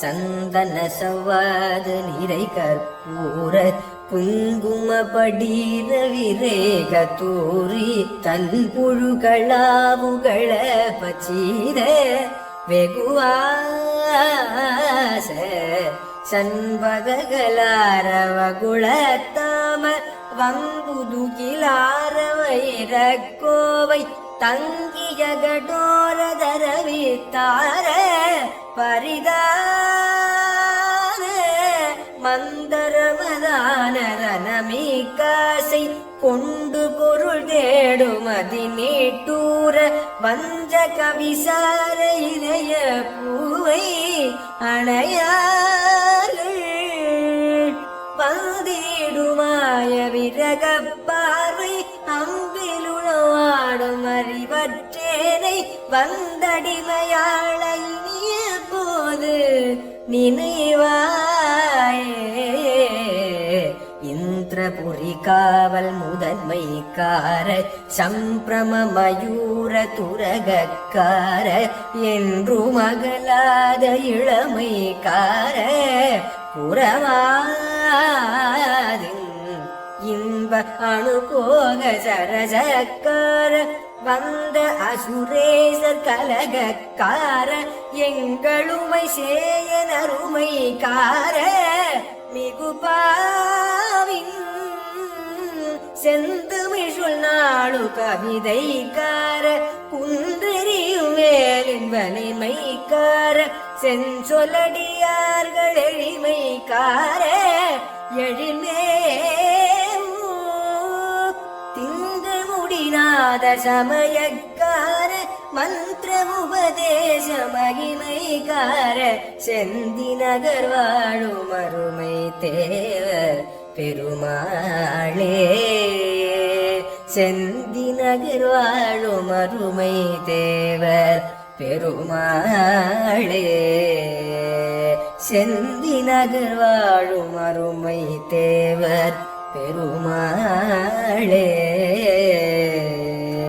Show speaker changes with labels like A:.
A: சந்தன சவ்வாது நிறை கற்பூர குங்கும படிர விரேக தூரி தன் புழுகளாவுகள பச்சீர வெகுவாச சண்பகலாரவ குளத்தாம வங்குதுகிலார கோவை தங்கிய கடோரதரவித்தார பரிதா மந்தரமதானரனமீ காசை கொண்டு பொருள் தேடுமதி நீட்டூர வஞ்ச கவிசார இதய பூவை அணையார்கள். பந்திடுமாய விரக பார்வை அம்பிலுணவாடும் அறிவற்றேனை வந்தடிமையாள போது நினைவாயே இந்திரபுரி காவல் முதன்மைக்கார சம்பிரம மயூர துரகக்கார என்று மகளாத இளமைக்கார புறவாதின் இன்ப அணுகோக சரசக்கார வந்த அசுரேசர் கலகக்கார எங்களுமை சேயன் அருமைக்கார மிகுபா செந்துமிழ் நாடு கவிதைக்கார குன்றெறியும் வேலின் வலிமைக்கார செஞ்சொலடியார்கள் எளிமைக்கார எழிலே திங்கு முடிநாத சமயக்கார மந்திர உபதேச மகிமைக்கார செந்தி நகர் வாழும் அருமை தேவர். பெருமாளே செந்தி நகர் வாழும் அருமை தேவர் பெருமாளே செந்தி நகர் வாழும் அருமை தேவர் பெருமாளே.